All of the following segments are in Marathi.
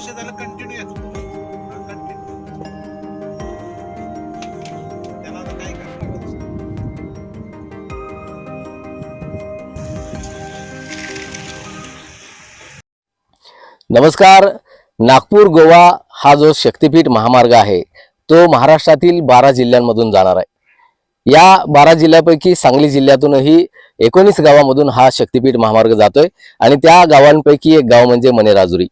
वर्ष झालं कंटिन्यू येतो. त्याला आता काय नमस्कार. नागपूर गोवा हा जो शक्तिपीठ महामार्ग आहे तो महाराष्ट्रातील बारा जिल्ह्यांमधून जाणार आहे. या बारा जिल्ह्यापैकी सांगली जिल्ह्यातूनही एकोणीस गावामधून हा शक्तिपीठ महामार्ग जातोय आणि त्या गावांपैकी एक गाव म्हणजे मनेराजुरी.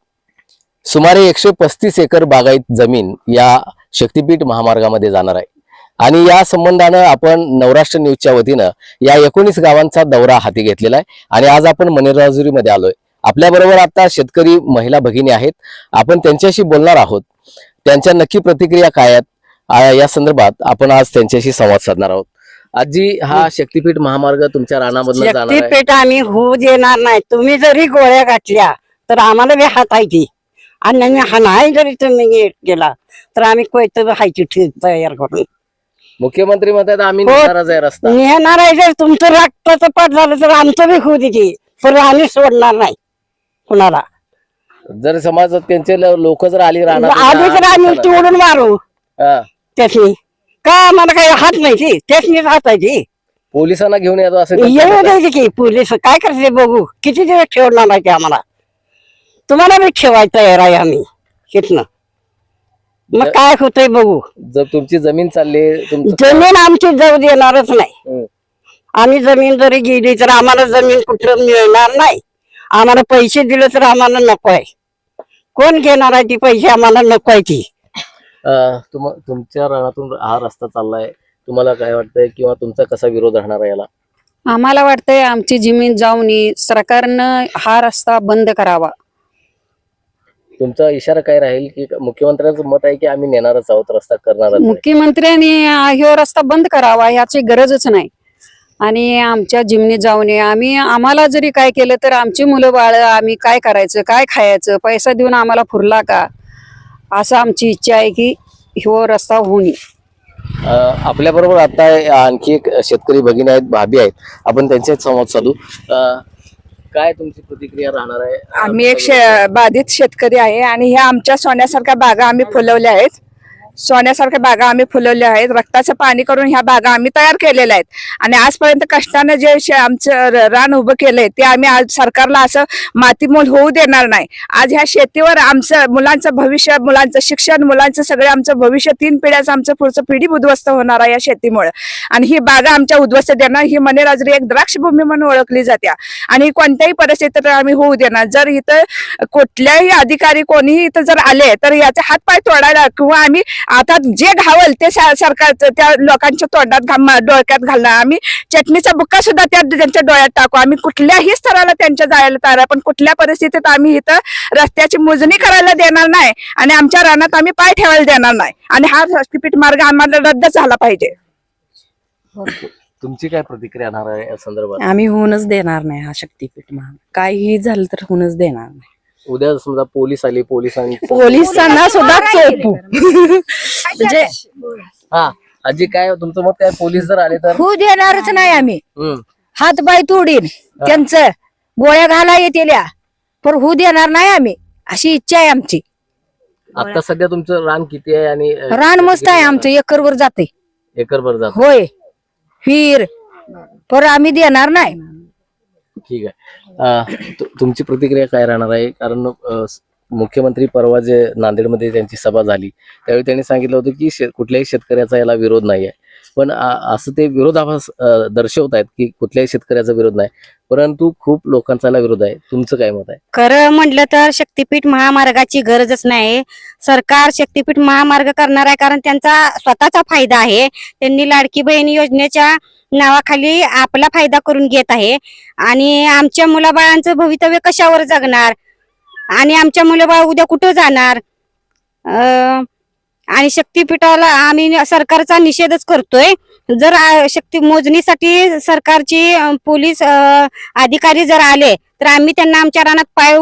सुमारे एकशे पस्तीस एकर बागायत जमीन या शक्तिपीठ महामार्गामध्ये जाणार आहे. आणि या संबंधानं आपण नवराष्ट्र न्यूजच्या वतीनं या एकोणीस गावांचा दौरा हाती घेतलेला आहे. आणि आज आपण मनेराजुरीमध्ये आलोय. आपल्या बरोबर आता शेतकरी महिला भगिनी आहेत. आपण त्यांच्याशी बोलणार आहोत. त्यांच्या नक्की प्रतिक्रिया काय आहेत? या संदर्भात आपण आज त्यांच्याशी संवाद साधणार आहोत. आजी हा शक्तिपीठ महामार्ग तुमच्या रानामधून आहे. शक्तीपीठ आम्ही होऊ देणार नाही. तुम्ही जरी गोळ्या घातल्या तर आम्हाला बी हातायची आणि आम्ही हा नाही जरी तुम्ही हे केला तर आम्ही कोयत हायची ठीक तयार करून. मुख्यमंत्री म्हणतात आम्ही हो. आहे रस्ता. नेणार आहे जर तुमचं रक्ताचं पाठ झालं तर आमचं बी होऊ देते पण आम्ही सोडणार नाही कुणाला. जर समाजात त्यांचे लोक जर आली राहणार आधी तर आम्ही तोडून मारू त्यासनी. का आम्हाला काही हात नाही ती त्यासनीच हातायची पोलिसांना घेऊन येतो असं येऊ त्यांचं द्यायचे की पोलीस काय करते बघू? किती दिवस ठेवणार आहे ते आम्हाला? तुम्हाला बी ठेवायचं तयार आहे आम्ही. तिथनं मग काय होतंय बघू. जर तुमची जमीन चालली तुमचं जमीन आमची जाऊ देणारच नाही. हं. आम्ही जमीन जरी गेली तर आम्हाला जमीन कुठं मिळणार नाही. आम्हाला पैसे दिले तर आम्हाला नको आहे. कोण घेणार आहे ती पैसे? आम्हाला नको आहे ती. अं, तुम- तुमच्या रानातून हा रस्ता चाललाय. तुम्हाला काय वाटतंय किंवा तुमचा कसा विरोध राहणार आहे याला? आम्हाला वाटतंय आमची जमीन जाऊन सरकारनं हा रस्ता बंद करावा. तुमचा इशारा काय राहील की मुख्यमंत्र्यांचं मत आहे की आम्ही नेणारच आहोत रस्ता करणारच आहे. मुख्यमंत्र्यांनी हा रस्ता बंद करावा याची गरजच नाही आणि आमच्या जिमनीत जाऊन ये. आम्ही आम्हाला जरी काय केलं तर आमची मुलं बाळ आम्ही काय करायचं काय खायचं पैसा देऊन आम्हाला फुरला का असं आमची इच्छा आहे की हो रस्ता होऊन ये. आपल्या बरोबर आता आणखी एक शेतकरी भगिनी आहेत भाभी आहेत आपण त्यांच्यात संवाद साधू काय तुमची प्रतिक्रिया राहणार आहे? आम्ही एक शे- बाधित शेतकरी आहे आणि ह्या आमच्या सोन्यासारख्या बागा आम्ही फुलवल्या आहेत. सोन्यासारख्या बागा आम्ही फुलवल्या आहेत. रक्ताचं पाणी करून ह्या बागा आम्ही तयार केलेल्या आहेत. आणि आजपर्यंत कष्टानं जे आमचं रान उभं केलंय ते आम्ही आज सरकारला असं मातीमोल होऊ देणार नाही. आज ह्या शेतीवर आमचं मुलांचं भविष्य मुलांचं शिक्षण मुलांचं सगळं आमचं भविष्य तीन पिढ्याचं आमचं पुढचं पिढी उद्ध्वस्त होणार आहे या शेतीमुळे. आणि ही बागा आमच्या उद्ध्वस्त देणार ही मनेराजरी एक द्राक्षभूमी म्हणून ओळखली जाते आणि कोणत्याही परिस्थितीत आम्ही होऊ देणार. जर इथं कुठल्याही अधिकारी कोणीही इथं जर आले तर याचे हातपाय तोडायला किंवा आम्ही आता जे घावल ते सा- सरकारचं त्या लोकांच्या तोंडात घाम डोक्यात घालणार. आम्ही चटणीचा बुक्का सुद्धा त्या त्यांच्या डोळ्यात टाकू. आम्ही कुठल्याही स्तराला त्यांच्या जायला तयार. पण कुठल्या परिस्थितीत आम्ही इथं रस्त्याची मोजणी करायला देणार नाही आणि आमच्या रानात आम्ही पाय ठेवायला देणार नाही. आणि हा शक्तीपीठ मार्ग आम्हाला रद्द झाला पाहिजे. तुमची काय प्रतिक्रिया राहणार आहे या संदर्भात? आम्ही होऊनच देणार नाही हा शक्तीपीठ महा काहीही झालं तर होऊनच देणार नाही. उद्या समजा पोलीस आले पोलिसांनी पोलिसांना सुद्धा चोपू. म्हणजे हा आजी काय तुमचं मत काय? पोलीस जर आले तर? होऊ देणारच नाही आम्ही. हम्म. हात पाय तोडीन. त्यांचं गोळ्या घाला येतेल्या. पण होऊ देणार नाही आम्ही. अशी इच्छा आहे आमची. आता सध्या तुमचं रान किती आहे आणि अं, रान मस्त आहे आमचं. एकरवर जाते. एकर भर जात. होय. फिर पण आम्ही देणार नाही. ठीक आहे. तुमची प्रतिक्रिया काय राहणार आहे? कारण मुख्यमंत्री परवा जे नांदेडमध्ये त्यांची सभा झाली त्यावेळी त्यांनी सांगितलं होतं की शे- कुठल्याही शेतकऱ्याचा याला विरोध नाही आहे पण असं ते विरोधाभास दर्शवत आहेत की कुठल्याही शेतकऱ्याचा विरोध नाही. परंतु खूप लोकांचा विरोध आहे. तुमचं काय मत आहे? खरं म्हटलं तर शक्तीपीठ महामार्गाची गरजच नाही. सरकार शक्तीपीठ महामार्ग करणार आहे कारण त्यांचा स्वतःचा फायदा आहे. त्यांनी लाडकी बहीण योजनेच्या नावाखाली आपला फायदा करून घेत आहे. आणि आमच्या मुलाबाळांचं भवितव्य कशावर जगणार? आणि आमच्या मुलंबाळ उद्या कुठं जाणार? अं, आणि शक्तीपीठाला आम्ही सरकारचा निषेधच करतोय. जर शक्ती मोजणीसाठी सरकारची पोलीस अधिकारी जर आले तर आम्ही त्यांना आमच्या रानात पाय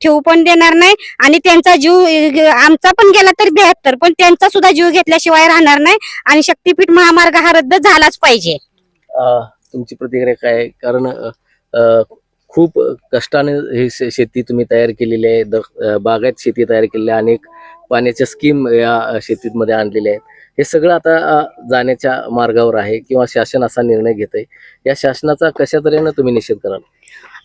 ठेवू पण देणार नाही आणि त्यांचा जीव आमचा पण गेला तर बेहत्तर पण त्यांचा सुद्धा जीव घेतल्याशिवाय राहणार नाही आणि शक्तीपीठ महामार्ग हा रद्द झालाच पाहिजे. तुमची प्रतिक्रिया काय कारण खूप कष्टाने हे शेती तुम्ही तयार केलेली आहे बागायत शेती तयार केलेली आहे अनेक पाण्याच्या स्कीम या शेतीमध्ये आणलेल्या आहेत. हे सगळं आता जाण्याच्या मार्गावर आहे किंवा शासन असा निर्णय घेत आहे या शासनाचा कशा तऱ्हेनं तुम्ही निषेध कराल?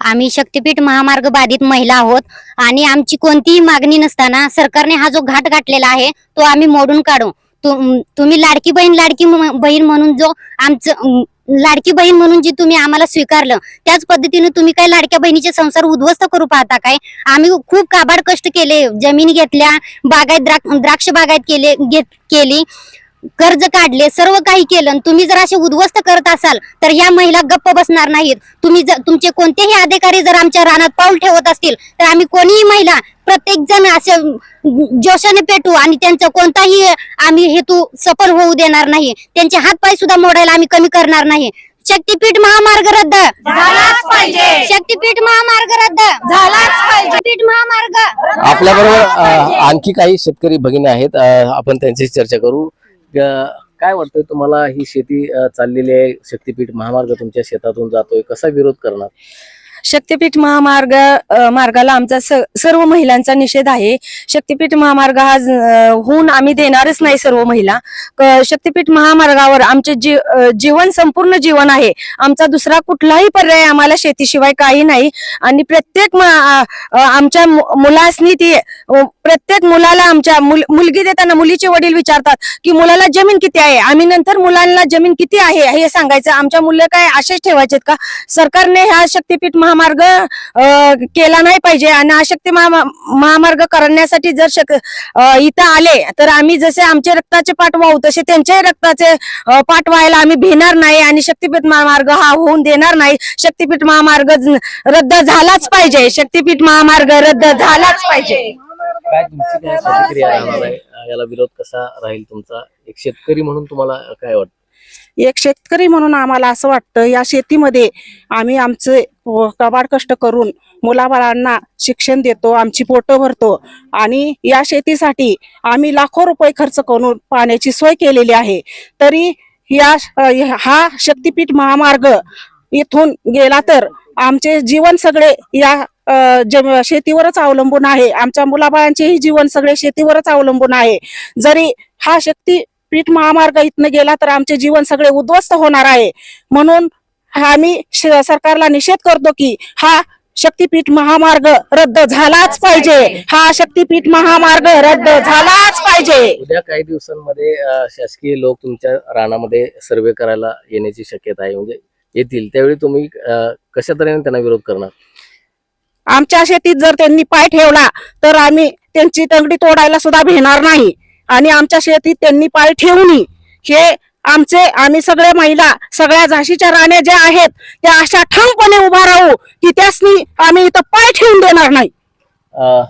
आम्ही शक्तीपीठ महामार्ग बाधित महिला आहोत आणि आमची कोणतीही मागणी नसताना सरकारने हा जो घाट गाठलेला आहे तो आम्ही मोडून काढू. तुम्ही लाडकी बहीण लाडकी बहीण म्हणून जो आमचं लाडकी बहीण म्हणून जी तुम्ही आम्हाला स्वीकारलं त्याच पद्धतीने तुम्ही काय लाडक्या बहिणीचे संसार उद्ध्वस्त करू पाहता काय? आम्ही खूप काबाड कष्ट केले जमीन घेतल्या बागायत द्राक्ष बागायत केले घेत केली. कर्ज काढले सर्व काही केलं आणि तुम्ही जर असे उद्ध्वस्त करत असाल तर ह्या महिला गप्प बसणार नाहीत. तुम्ही जर तुमचे कोणतेही अधिकारी जर आमच्या रानात पाऊल ठेवत असतील तर आम्ही कोणीही महिला प्रत्येक जण असे जोशाने पेटू आणि त्यांचा कोणताही आम्ही हेतू सफल होऊ देणार नाही. त्यांचे हातपाय सुद्धा मोडायला आम्ही कमी करणार नाही. शक्तीपीठ महामार्ग रद्द. झालाच पाहिजे. शक्तीपीठ महामार्ग रद्द. झालाच पाहिजे. शक्तीपीठ महामार्ग. आपल्या बरोबर आणखी काही शेतकरी भगिनी आहेत. आपण त्यांची चर्चा करू. काय वाटतंय तुम्हाला ही शेती चाललेली आहे? शक्तीपीठ महामार्ग तुमच्या शेतातून जातोय. कसा विरोध करणार? शक्तीपीठ महामार्ग मार्गाला आमचा स- सर्व महिलांचा निषेध आहे. शक्तीपीठ महामार्ग हा होऊन आम्ही देणारच नाही सर्व महिला. शक्तीपीठ महामार्गावर आमचे जी जीवन संपूर्ण जीवन आहे. आमचा दुसरा कुठलाही पर्याय आम्हाला शेतीशिवाय काही नाही. आणि प्रत्येक आमच्या मुलासनी ती प्रत्येक मुलाला आमच्या मुल- मुलगी देताना मुलीचे वडील विचारतात की मुलाला जमीन किती आहे? आम्ही नंतर मुलांना जमीन किती आहे? हे सांगायचं. आमच्या मुलं काय असेच ठेवायचेत का? सरकारने ह्या शक्तीपीठ महामार्ग केला नाही पाहिजे आणि अशक्ती महामार्ग करण्यासाठी जर शक इथं आले तर आम्ही जसे आमचे रक्ताचे पाठ वाहू तसे त्यांच्याही रक्ताचे पाठ व्हायला आम्ही भिणार नाही आणि शक्तीपीठ महामार्ग हा होऊन देणार नाही. शक्तीपीठ महामार्ग रद्द झालाच पाहिजे. शक्तीपीठ महामार्ग रद्द झालाच पाहिजे. काय तुमची काय प्रतिक्रिया राहणार आहे? याला विरोध कसा राहील तुमचा? एक शेतकरी म्हणून तुम्हाला काय वाटतं? एक शेतकरी म्हणून आम्हाला असं वाटतं या शेतीमध्ये आम्ही आमचे कबाड कष्ट करून मुलाबाळांना शिक्षण देतो आमची पोटं भरतो आणि या शेतीसाठी आम्ही लाखो रुपये खर्च करून पाण्याची सोय केलेली आहे. तरी या हा शक्तीपीठ महामार्ग इथून गेला तर आमचे जीवन सगळे या शेतीवरच अवलंबून आहे. आमच्या मुलाबाळांचेही जीवन सगळे शेतीवरच अवलंबून आहे. जरी हा शक्ती पीठ महामार्ग इथनं गेला तर आमचे जीवन सगळे उद्ध्वस्त होणार आहे. म्हणून आम्ही सरकारला निषेध करतो की हा शक्तीपीठ महामार्ग रद्द झालाच पाहिजे. हा शक्तीपीठ महामार्ग रद्द झालाच पाहिजे. उद्या काही दिवसांमध्ये अ, शासकीय लोक तुमच्या रानामध्ये सर्वे करायला येण्याची शक्यता आहे. म्हणजे येतील. त्यावेळी तुम्ही अ, कशा तऱ्हेने त्यांना विरोध करणार? आमच्या शेतीत जर त्यांनी पाय ठेवला तर आम्ही त्यांची तंगडी तोडायला सुद्धा भेणार नाही. आणि आमच्या शेतीत त्यांनी पाय ठेवून हे आमचे आम्ही सगळ्या महिला सगळ्या झाशीच्या राण्या ज्या आहेत त्या अशा ठामपणे उभा राहू की त्यासनी आम्ही इथं पाय ठेवून देणार नाही. अ,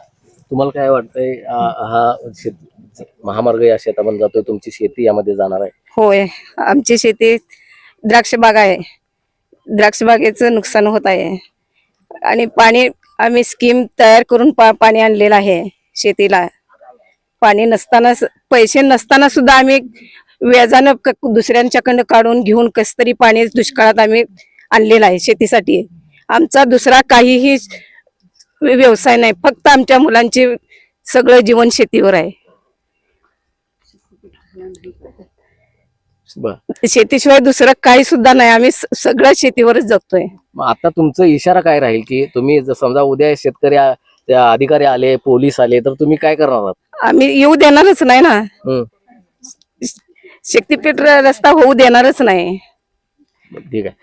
तुम्हाला काय वाटतंय हा शेत महामार्ग या शेतामध्ये जातोय तुमची शेती यामध्ये जाणार आहे? होय आमची शेती द्राक्ष बाग आहे. द्राक्ष बागेचं नुकसान होत आहे. आणि पाणी आम्ही स्कीम तयार करून पा पाणी आणलेलं आहे शेतीला. पाणी नसताना पैसे नसताना सुद्धा आम्ही व्याजानं दुसऱ्यांच्याकडनं काढून घेऊन कस तरी पाणी दुष्काळात आम्ही आणलेलं आहे शेतीसाठी. आमचा दुसरा काहीही व्यवसाय नाही फक्त आमच्या मुलांचे सगळं जीवन शेतीवर आहे. शेतीशिवाय दुसरं काही सुद्धा नाही आम्ही सगळं शेतीवरच जगतोय. मग आता तुमचं इशारा काय राहील की तुम्ही समजा उद्या शेतकरी अधिकारी आले पोलीस आले तर तुम्ही काय करणार आहात? आम्ही येऊ देणारच नाही ना. हम्म. शक्तीपीठ र- रस्ता होऊ देणारच नाही. ठीक आहे.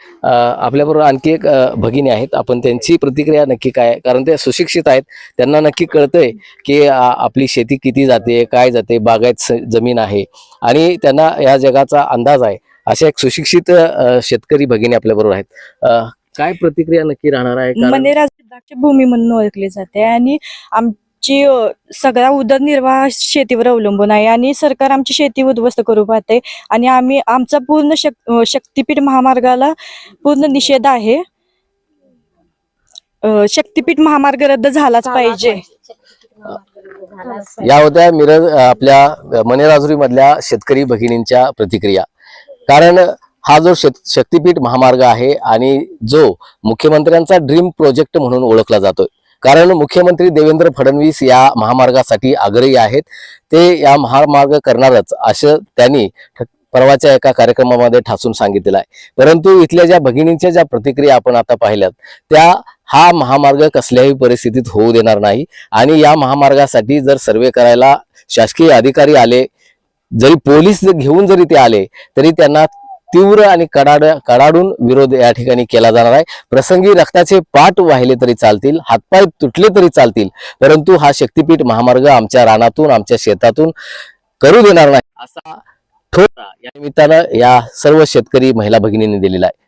आपल्या बरोबर आणखी एक अ, भगिनी आहेत. आपण त्यांची प्रतिक्रिया नक्की काय आहे? कारण ते सुशिक्षित आहेत. त्यांना नक्की कळतंय की आ, आपली शेती किती जाते काय जाते बागायत स- जमीन आहे. आणि त्यांना या जगाचा अंदाज आहे. अशा एक सुशिक्षित अ, शेतकरी भगिनी आपल्या बरोबर आहेत. अ, काय प्रतिक्रिया नक्की राहणार आहे? कारण मनेरा द्राक्ष भूमी म्हणून ओळखली जाते. आणि आमची सगळा उदरनिर्वाह शेतीवर अवलंबून आहे आणि सरकार आमची शेती उद्ध्वस्त करू पाहते आणि आम्ही आमचा पूर्ण शक शक्तीपीठ महामार्गाला पूर्ण निषेध आहे. शक्तीपीठ महामार्ग रद्द झालाच पाहिजे. या होत्या मिरज आपल्या मनेराजुरी मधल्या शेतकरी भगिनींच्या प्रतिक्रिया. कारण हा जो शेत शक्तीपीठ महामार्ग आहे आणि जो मुख्यमंत्र्यांचा ड्रीम प्रोजेक्ट म्हणून ओळखला जातोय. कारण मुख्यमंत्री देवेंद्र फडणवीस या महामार्गासाठी आग्रही आहेत. ते या महामार्ग करणारच असं त्यांनी ठ- परवाच्या एका कार्यक्रमामध्ये ठासून सांगितलेलं आहे. परंतु इथल्या ज्या भगिनींच्या ज्या प्रतिक्रिया आपण आता पाहिल्यात त्या हा महामार्ग कसल्याही परिस्थितीत होऊ देणार नाही. आणि या महामार्गासाठी जर सर्वे करायला शासकीय अधिकारी आले जरी पोलीस घेऊन जरी ते आले तरी त्यांना तीव्र आणि कडाड कडाडून विरोध या ठिकाणी केला जाणार आहे. प्रसंगी रक्ताचे पाठ वाहिले तरी चालतील हातपाय तुटले तरी चालतील परंतु हा शक्तीपीठ महामार्ग आमच्या रानातून आमच्या शेतातून करू देणार नाही असा ठोसा या निमित्तानं या सर्व शेतकरी महिला भगिनींनी दिलेला आहे.